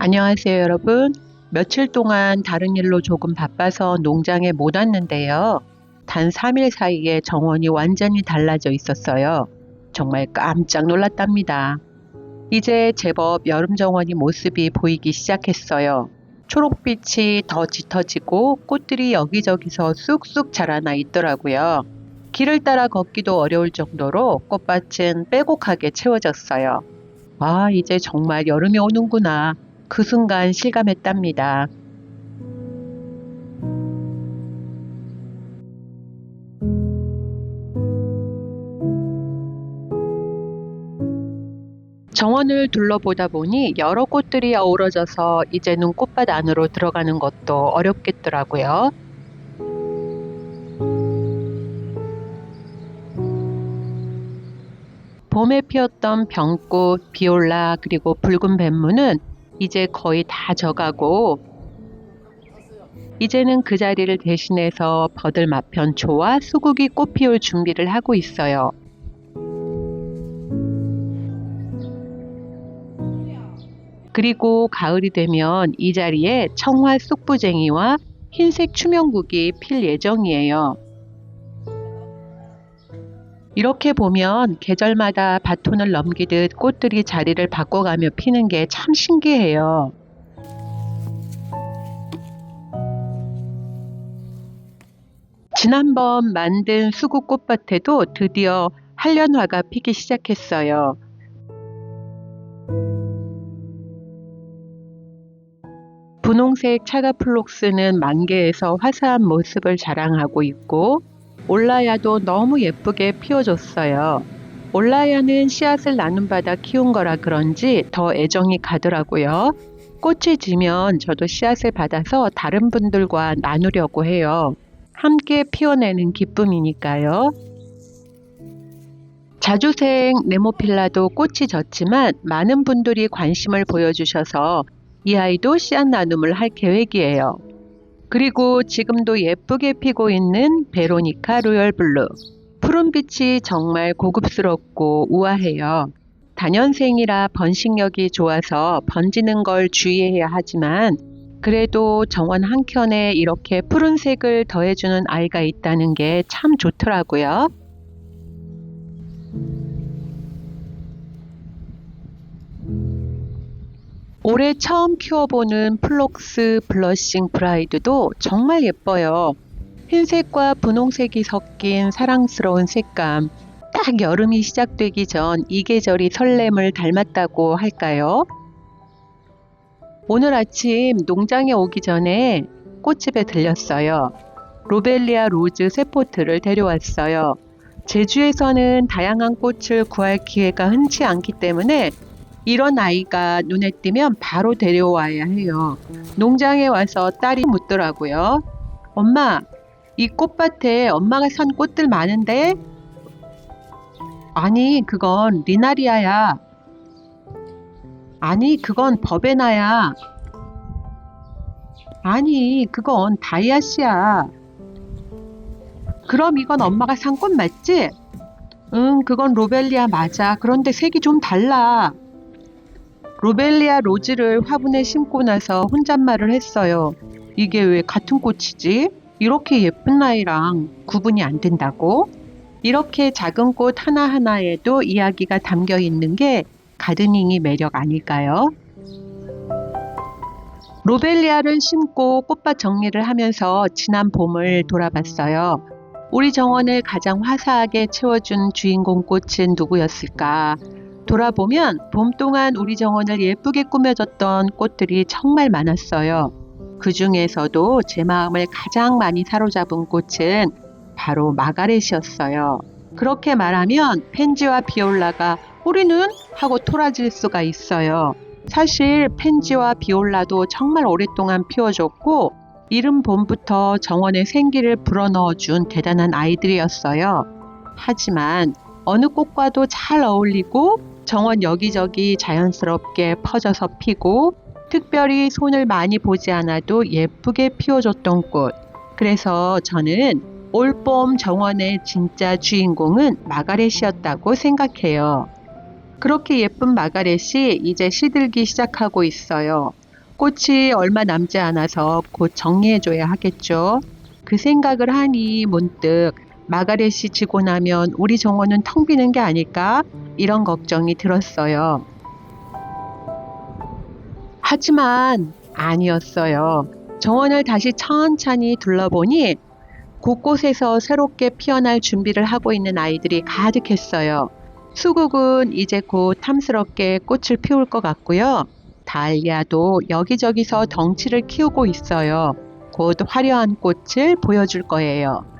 안녕하세요, 여러분. 며칠 동안 다른 일로 조금 바빠서 농장에 못 왔는데요. 단 3일 사이에 정원이 완전히 달라져 있었어요. 정말 깜짝 놀랐답니다. 이제 제법 여름 정원이 모습이 보이기 시작했어요. 초록빛이 더 짙어지고 꽃들이 여기저기서 쑥쑥 자라나 있더라고요. 길을 따라 걷기도 어려울 정도로 꽃밭은 빼곡하게 채워졌어요. 아, 이제 정말 여름이 오는구나. 그 순간 실감했답니다. 정원을 둘러보다 보니 여러 꽃들이 어우러져서 이제는 꽃밭 안으로 들어가는 것도 어렵겠더라고요. 봄에 피었던 병꽃, 비올라, 그리고 붉은 뱀무는 이제 거의 다 져가고 이제는 그 자리를 대신해서 버들마편초와 수국이 꽃 피울 준비를 하고 있어요. 그리고 가을이 되면 이 자리에 청화 쑥부쟁이와 흰색 추명국이 필 예정이에요. 이렇게 보면 계절마다 바톤을 넘기듯 꽃들이 자리를 바꿔가며 피는 게 참 신기해요. 지난번 만든 수국 꽃밭에도 드디어 한련화가 피기 시작했어요. 분홍색 차가플록스는 만개에서 화사한 모습을 자랑하고 있고 올라야도 너무 예쁘게 피워줬어요. 올라야는 씨앗을 나눔 받아 키운 거라 그런지 더 애정이 가더라고요. 꽃이 지면 저도 씨앗을 받아서 다른 분들과 나누려고 해요. 함께 피워내는 기쁨이니까요. 자주생 네모필라도 꽃이 졌지만 많은 분들이 관심을 보여주셔서 이 아이도 씨앗 나눔을 할 계획이에요. 그리고 지금도 예쁘게 피고 있는 베로니카 로열 블루. 푸른빛이 정말 고급스럽고 우아해요. 단연생이라 번식력이 좋아서 번지는 걸 주의해야 하지만 그래도 정원 한켠에 이렇게 푸른색을 더해주는 아이가 있다는 게 참 좋더라고요. 올해 처음 키워보는 플록스 블러싱 브라이드도 정말 예뻐요. 흰색과 분홍색이 섞인 사랑스러운 색감. 딱 여름이 시작되기 전 이 계절이 설렘을 닮았다고 할까요? 오늘 아침 농장에 오기 전에 꽃집에 들렸어요. 로벨리아 로즈 세포트를 데려왔어요. 제주에서는 다양한 꽃을 구할 기회가 흔치 않기 때문에 이런 아이가 눈에 띄면 바로 데려와야 해요. 농장에 와서 딸이 묻더라고요. 엄마, 이 꽃밭에 엄마가 산 꽃들 많은데? 아니, 그건 리나리아야. 아니, 그건 버베나야. 아니, 그건 다이아시야. 그럼 이건 엄마가 산 꽃 맞지? 응, 그건 로벨리아 맞아. 그런데 색이 좀 달라. 로벨리아 로즈를 화분에 심고 나서 혼잣말을 했어요. 이게 왜 같은 꽃이지? 이렇게 예쁜 아이랑 구분이 안 된다고? 이렇게 작은 꽃 하나하나에도 이야기가 담겨 있는 게 가드닝이 매력 아닐까요? 로벨리아를 심고 꽃밭 정리를 하면서 지난 봄을 돌아봤어요. 우리 정원을 가장 화사하게 채워준 주인공 꽃은 누구였을까? 돌아보면 봄 동안 우리 정원을 예쁘게 꾸며줬던 꽃들이 정말 많았어요. 그 중에서도 제 마음을 가장 많이 사로잡은 꽃은 바로 마가렛이었어요. 그렇게 말하면 펜지와 비올라가 우리는 하고 토라질 수가 있어요. 사실 펜지와 비올라도 정말 오랫동안 피워줬고 이른 봄부터 정원에 생기를 불어넣어준 대단한 아이들이었어요. 하지만 어느 꽃과도 잘 어울리고 정원 여기저기 자연스럽게 퍼져서 피고 특별히 손을 많이 보지 않아도 예쁘게 피워줬던 꽃. 그래서 저는 올봄 정원의 진짜 주인공은 마가렛이었다고 생각해요. 그렇게 예쁜 마가렛이 이제 시들기 시작하고 있어요. 꽃이 얼마 남지 않아서 곧 정리해줘야 하겠죠. 그 생각을 하니 문득 마가렛이 지고 나면 우리 정원은 텅 비는 게 아닐까? 이런 걱정이 들었어요. 하지만 아니었어요. 정원을 다시 천천히 둘러보니 곳곳에서 새롭게 피어날 준비를 하고 있는 아이들이 가득했어요. 수국은 이제 곧 탐스럽게 꽃을 피울 것 같고요. 달리아도 여기저기서 덩치를 키우고 있어요. 곧 화려한 꽃을 보여줄 거예요.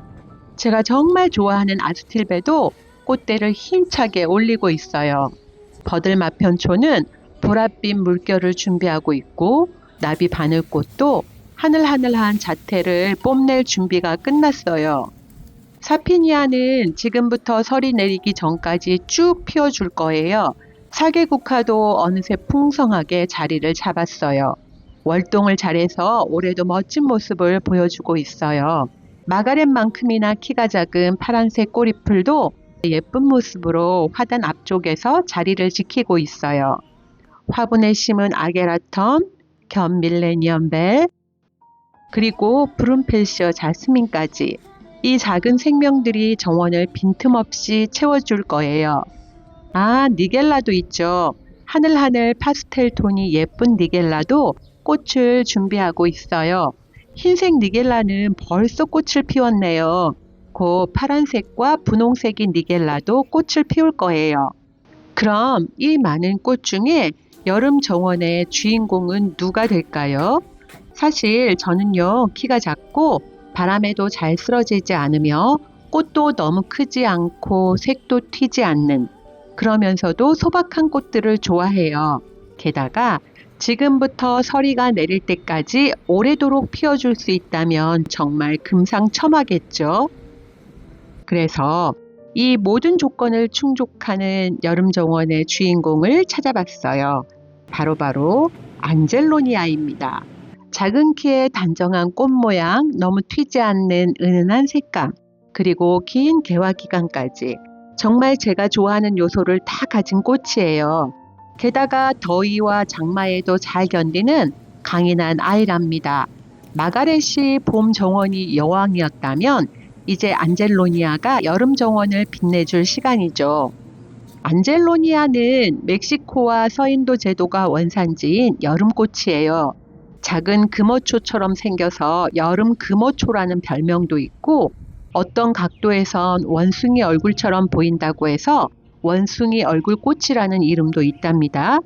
제가 정말 좋아하는 아스틸베도 꽃대를 힘차게 올리고 있어요. 버들마편초는 보랏빛 물결을 준비하고 있고 나비 바늘꽃도 하늘하늘한 자태를 뽐낼 준비가 끝났어요. 사피니아는 지금부터 설이 내리기 전까지 쭉 피워줄 거예요. 사계국화도 어느새 풍성하게 자리를 잡았어요. 월동을 잘해서 올해도 멋진 모습을 보여주고 있어요. 마가렛만큼이나 키가 작은 파란색 꼬리풀도 예쁜 모습으로 화단 앞쪽에서 자리를 지키고 있어요. 화분에 심은 아게라텀, 겸 밀레니엄벨, 그리고 브룬펠시어 자스민까지 이 작은 생명들이 정원을 빈틈없이 채워줄 거예요. 아, 니겔라도 있죠. 하늘하늘 파스텔 톤이 예쁜 니겔라도 꽃을 준비하고 있어요. 흰색 니겔라는 벌써 꽃을 피웠네요. 곧 파란색과 분홍색인 니겔라도 꽃을 피울 거예요. 그럼 이 많은 꽃 중에 여름 정원의 주인공은 누가 될까요? 사실 저는요, 키가 작고 바람에도 잘 쓰러지지 않으며 꽃도 너무 크지 않고 색도 튀지 않는 그러면서도 소박한 꽃들을 좋아해요. 게다가 지금부터 서리가 내릴 때까지 오래도록 피워줄 수 있다면 정말 금상첨화겠죠. 그래서 이 모든 조건을 충족하는 여름 정원의 주인공을 찾아봤어요. 바로바로 안젤로니아입니다. 작은 키에 단정한 꽃 모양, 너무 튀지 않는 은은한 색감, 그리고 긴 개화 기간까지 정말 제가 좋아하는 요소를 다 가진 꽃이에요. 게다가 더위와 장마에도 잘 견디는 강인한 아이랍니다. 마가렛이 봄 정원이 여왕이었다면 이제 안젤로니아가 여름 정원을 빛내줄 시간이죠. 안젤로니아는 멕시코와 서인도 제도가 원산지인 여름꽃이에요. 작은 금어초처럼 생겨서 여름 금어초라는 별명도 있고 어떤 각도에선 원숭이 얼굴처럼 보인다고 해서 원숭이 얼굴꽃이라는 이름도 있답니다.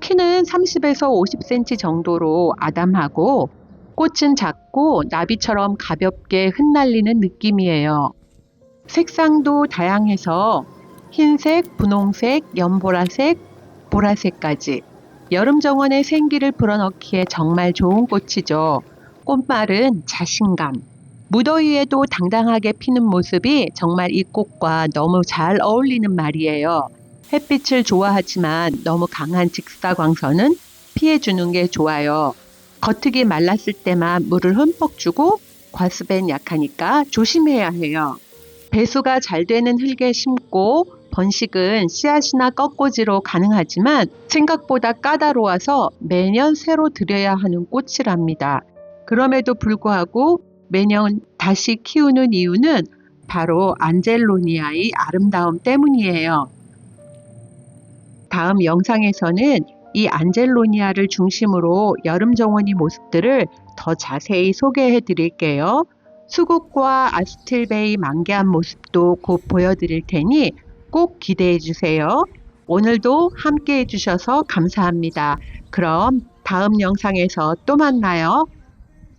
키는 30에서 50cm 정도로 아담하고 꽃은 작고 나비처럼 가볍게 흩날리는 느낌이에요. 색상도 다양해서 흰색, 분홍색, 연보라색, 보라색까지 여름 정원에 생기를 불어넣기에 정말 좋은 꽃이죠. 꽃말은 자신감. 무더위에도 당당하게 피는 모습이 정말 이 꽃과 너무 잘 어울리는 말이에요. 햇빛을 좋아하지만 너무 강한 직사광선은 피해주는 게 좋아요. 겉흙이 말랐을 때만 물을 흠뻑 주고 과습엔 약하니까 조심해야 해요. 배수가 잘 되는 흙에 심고 번식은 씨앗이나 꺾꽂이로 가능하지만 생각보다 까다로워서 매년 새로 들여야 하는 꽃이랍니다. 그럼에도 불구하고 매년 다시 키우는 이유는 바로 안젤로니아의 아름다움 때문이에요. 다음 영상에서는 이 안젤로니아를 중심으로 여름 정원의 모습들을 더 자세히 소개해 드릴게요. 수국과 아스틸베이 만개한 모습도 곧 보여드릴 테니 꼭 기대해 주세요. 오늘도 함께 해주셔서 감사합니다. 그럼 다음 영상에서 또 만나요.